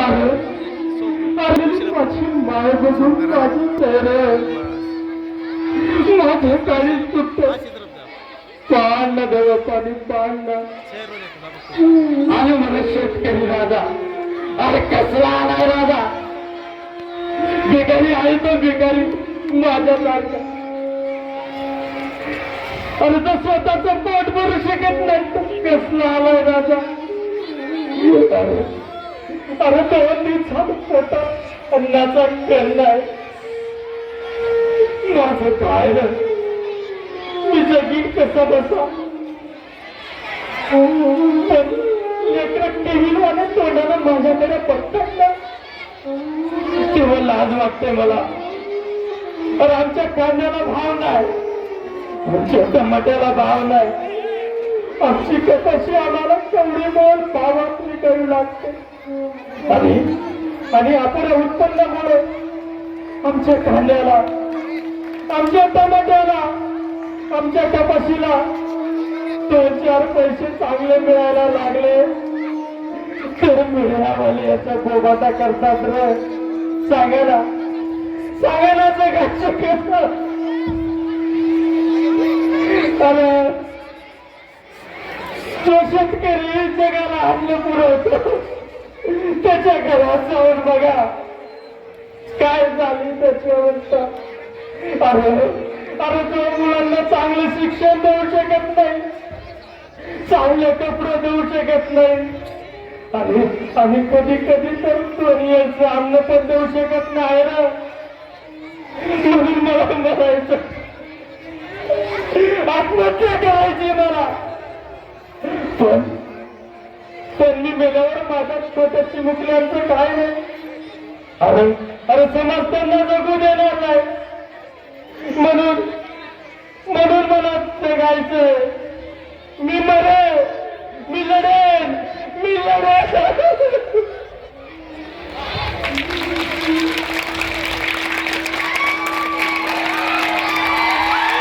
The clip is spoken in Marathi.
अरे अरे माझी माय बघून माझी तर माझे काही सुटत पान ना देव पाणी पान ना अरे मला शेतकरी राजा. अरे कसला आलाय राजा? भिकारी आहे तो भिकारी. माझ्या सारखा. अरे तो स्वतःच पोट भरू शकत नाही. कसला आलाय राजा? अरे अरे दोन दिवसात पोटात अन्नाचा कण नाही माझं काय मी जगीन कसा बसा? पण लेकरं तोंडाला माझ्याकडे बघतात ना. तेव्हा लाज वाटते मला. तर आमच्या कांद्याला भाव नाही. आमच्या टमाट्याला भाव नाही. आमची कपाशी आम्हाला केवढी मोल भावात विकावी लागते. आणि आणि आपल्या उत्पन्नामुळे आमच्या कांद्याला आमच्या टमाट्याला आमच्या कपाशीला दोन चार पैसे चांगले मिळायला लागले. तर मिळावाले याचा गोबाटा करतात रे. सांगायला सांगायला जगायचं कसं? अरे तो शेतकरी आपलं पुरवतो त्याच्या घरात जाऊन बघा. काय झाली त्याची अवस्था? अरे अरे तो मुलांना चांगलं शिक्षण देऊ शकत नाही. चांगले कपडे देऊ शकत नाही. आणि आणि कधी कधी तर दोन्ही अन्न पण देऊ शकत नाही ना. म्हणून मला म्हणायचं आत्महत्या करायची मला. पण स्वतःची मुकल्याचं काय नाही. अरे अरे समाज त्यांना जगू देणार नाही म्हणून म्हणून मला ते गायचं. मी मरे मी लढेन मी लढेन.